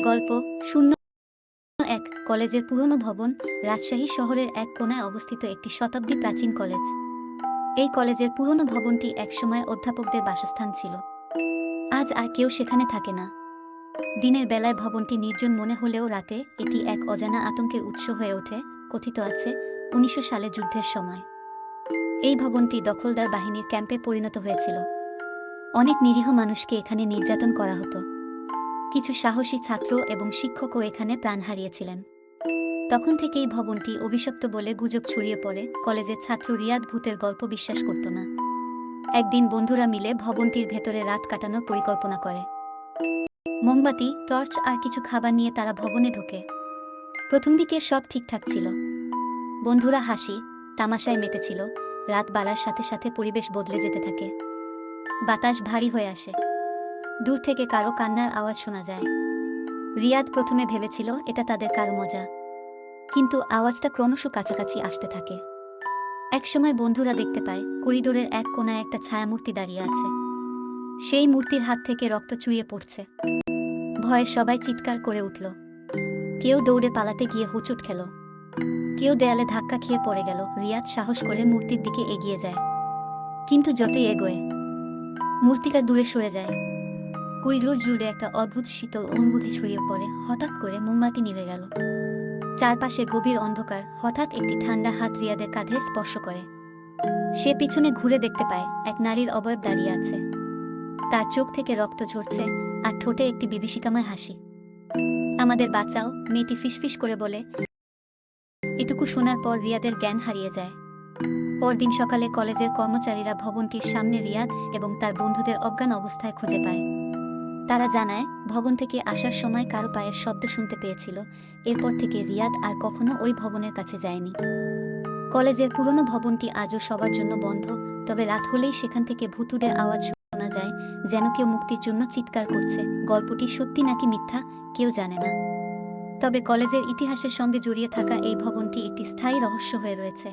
গল্প শূন্য এক কলেজের পুরনো ভবন রাজশাহী শহরের এক কোণায় অবস্থিত একটি শতাব্দী প্রাচীন কলেজ। এই কলেজের পুরনো ভবনটি একসময় অধ্যাপকদের বাসস্থান ছিল। আজ আর কেউ সেখানে থাকে না। দিনের বেলায় ভবনটি নির্জন মনে হলেও রাতে এটি এক অজানা আতঙ্কের উৎস হয়ে ওঠে, কথিত আছে উনিশশো সালে যুদ্ধের সময়। এই ভবনটি দখলদার বাহিনীর ক্যাম্পে পরিণত হয়েছিল। অনেক নিরীহ মানুষকে এখানে নির্যাতন করা হতো। কিছু সাহসী ছাত্র এবং শিক্ষকও এখানে প্রাণ হারিয়েছিলেন। তখন থেকেই ভবনটি অভিশপ্ত বলে গুজব ছড়িয়ে পড়ে, কলেজের ছাত্র রিয়াদ ভূতের গল্প বিশ্বাস করত না। একদিন বন্ধুরা মিলে ভবনটির ভেতরে রাত কাটানোর পরিকল্পনা করে। মোমবাতি, টর্চ আর কিছু খাবার নিয়ে তারা ভবনে ঢোকে। প্রথম দিকে সব ঠিকঠাক ছিল। বন্ধুরা হাসি, তামাশায় মেতেছিল, রাত বাড়ার সাথে সাথে পরিবেশ বদলে যেতে থাকে। বাতাস ভারী হয়ে আসে। দূর থেকে কারও কান্নার আওয়াজ শোনা যায়। রিয়াদ প্রথমে ভেবেছিল এটা তাদের কার মজা। কিন্তু আওয়াজটা ক্রমশ কাছাকাছি আসতে থাকে। একসময় বন্ধুরা দেখতে পায়, করিডোরের এক কোণায় একটা ছায়ামূর্তি দাঁড়িয়ে আছে। সেই মূর্তির হাত থেকে রক্ত চুইয়ে পড়ছে। ভয়ে সবাই চিৎকার করে উঠল। কেউ দৌড়ে পালাতে গিয়ে হুচুট খেল। কেউ দেয়ালে ধাক্কা খেয়ে পড়ে গেল। রিয়াদ সাহস করে মূর্তির দিকে এগিয়ে যায়। কিন্তু যতই এগোয়, মূর্তিটা দূরে সরে যায়। করিডোর জুড়ে একটা অদ্ভুত শীতল অনুভূতি ছড়িয়ে পড়ে। হঠাৎ করে মোমবাতি নিভে গেল। চারপাশে গভীর অন্ধকার। হঠাৎ একটি ঠান্ডা হাত রিয়াদের কাঁধে স্পর্শ করে। সে পিছনে ঘুরে দেখতে পায়, এক নারীর অবয়ব দাঁড়িয়ে আছে। তার চোখ থেকে রক্ত ঝরছে আর ঠোঁটে একটি বিভীষিকাময় হাসি। আমাদের বাঁচাও, মেয়েটি ফিসফিস করে বলে। এটুকু শোনার পর রিয়াদের জ্ঞান হারিয়ে যায়। পরদিন সকালে কলেজের কর্মচারীরা ভবনটির সামনে রিয়াদ এবং তার বন্ধুদের অজ্ঞান অবস্থায় খুঁজে পায়। তারা জানায়, ভবন থেকে আসার সময় কারও পায়ের শব্দ শুনতে পেয়েছিল। এরপর থেকে রিয়াদ আর কখনো ওই ভবনের কাছে যায়নি। কলেজের পুরনো ভবনটি আজও সবার জন্য বন্ধ, তবে রাত হলেই সেখান থেকে ভুতুড়ের আওয়াজ শোনা যায়, যেন কেউ মুক্তির জন্য চিৎকার করছে। গল্পটি সত্যি নাকি মিথ্যা, কেউ জানে না। তবে কলেজের ইতিহাসের সঙ্গে জড়িয়ে থাকা এই ভবনটি একটি স্থায়ী রহস্য হয়ে রয়েছে।